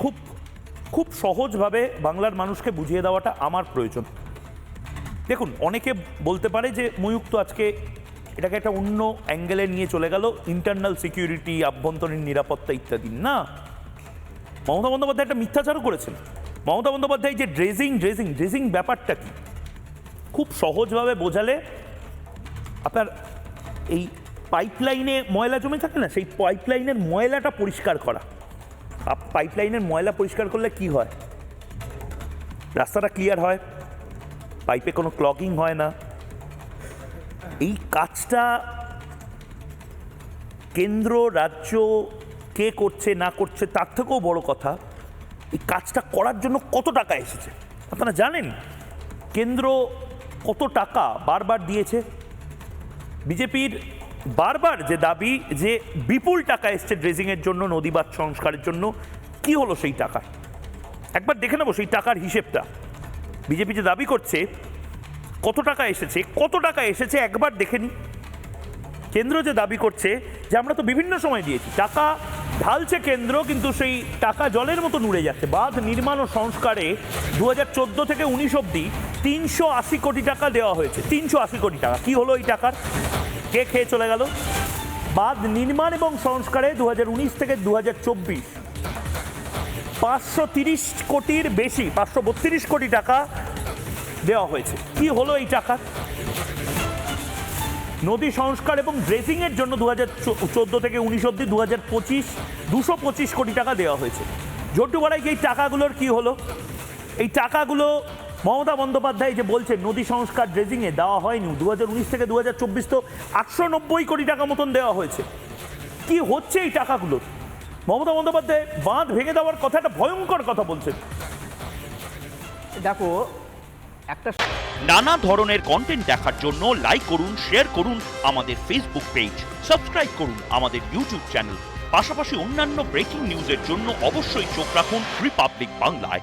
খুব খুব সহজভাবে বাংলার মানুষকে বুঝিয়ে দেওয়াটা আমার প্রয়োজন। দেখুন, অনেকে বলতে পারে যে ময়ূক তো আজকে এটাকে একটা অন্য অ্যাঙ্গেলে নিয়ে চলে গেল, ইন্টারনাল সিকিউরিটি, আভ্যন্তরীণ নিরাপত্তা ইত্যাদি। না, মমতা বন্দ্যোপাধ্যায় একটা মিথ্যাচারও করেছেন। মমতা বন্দ্যোপাধ্যায় যে ড্রেজিং ড্রেজিং ড্রেজিং ব্যাপারটা কি? খুব সহজভাবে বোঝালে আপনার এই পাইপলাইনে ময়লা জমে থাকে না, সেই পাইপলাইনের ময়লাটা পরিষ্কার করা। পাইপলাইনের ময়লা পরিষ্কার করলে কি হয়? রাস্তাটা ক্লিয়ার হয়? পাইপে কোনো ক্লগিং হয় না? এই কাজটা কেন্দ্র, রাজ্য, কে করছে, না করছে, তার থেকেও বড় কথা, এই কাজটা করার জন্য কত টাকা এসেছে? আপনারা জানেন? কেন্দ্র কত টাকা বারবার দিয়েছে? বিজেপির বারবার যে দাবি যে বিপুল টাকা এসছে ড্রেজিংয়ের জন্য, নদীবাদ সংস্কারের জন্য, কি হলো সেই টাকা? একবার দেখে নেব সেই টাকার হিসেবটা। বিজেপি যে দাবি করছে, কত টাকা এসেছে, কত টাকা এসেছে একবার দেখে নিই কেন্দ্র যে দাবি করছে, যে আমরা তো বিভিন্ন সময় দিয়েছি, টাকা ঢালছে কেন্দ্র, কিন্তু সেই টাকা জলের মতো নুড়ে যাচ্ছে। বাঁধ নির্মাণ ও সংস্কারে দু হাজার চোদ্দ থেকে উনিশ অব্দি তিনশো আশি কোটি টাকা দেওয়া হয়েছে। তিনশো আশি কোটি টাকা। কি হলো এই টাকার? কে খেয়ে চলে গেল? বাঁধ নির্মাণ এবং সংস্কারে দু হাজার উনিশ থেকে দু পাঁচশো তিরিশ কোটির বেশি, পাঁচশো বত্রিশ কোটি টাকা দেওয়া হয়েছে। কি হলো এই টাকা? নদী সংস্কার এবং ড্রেসিংয়ের জন্য দু হাজার চোদ্দ থেকে উনিশ অব্দি দু হাজার পঁচিশ, দুশো পঁচিশ কোটি টাকা দেওয়া হয়েছে। জন্টু বাড়াই এই টাকাগুলোর কি হলো? এই টাকাগুলো মমতা বন্দ্যোপাধ্যায় যে বলছে নদী সংস্কার ড্রেজিংয়ে দেওয়া হয়নি। দু হাজার উনিশ থেকে দু হাজার চব্বিশ তো আটশো নব্বই কোটি টাকা মতন দেওয়া হয়েছে। কি হচ্ছে এই টাকাগুলো? মমতা বন্দ্যোপাধ্যায় বাঁধ ভেঙে দেওয়ার কথা একটা ভয়ঙ্কর কথা বলছেন। দেখো একটা নানা ধরনের কন্টেন্ট দেখার জন্য লাইক করুন শেয়ার করুন আমাদের ফেসবুক পেজ সাবস্ক্রাইব করুন আমাদের ইউটিউব চ্যানেল পাশাপাশি অন্যান্য ব্রেকিং নিউজের জন্য অবশ্যই চোখ রাখুন রিপাবলিক বাংলায়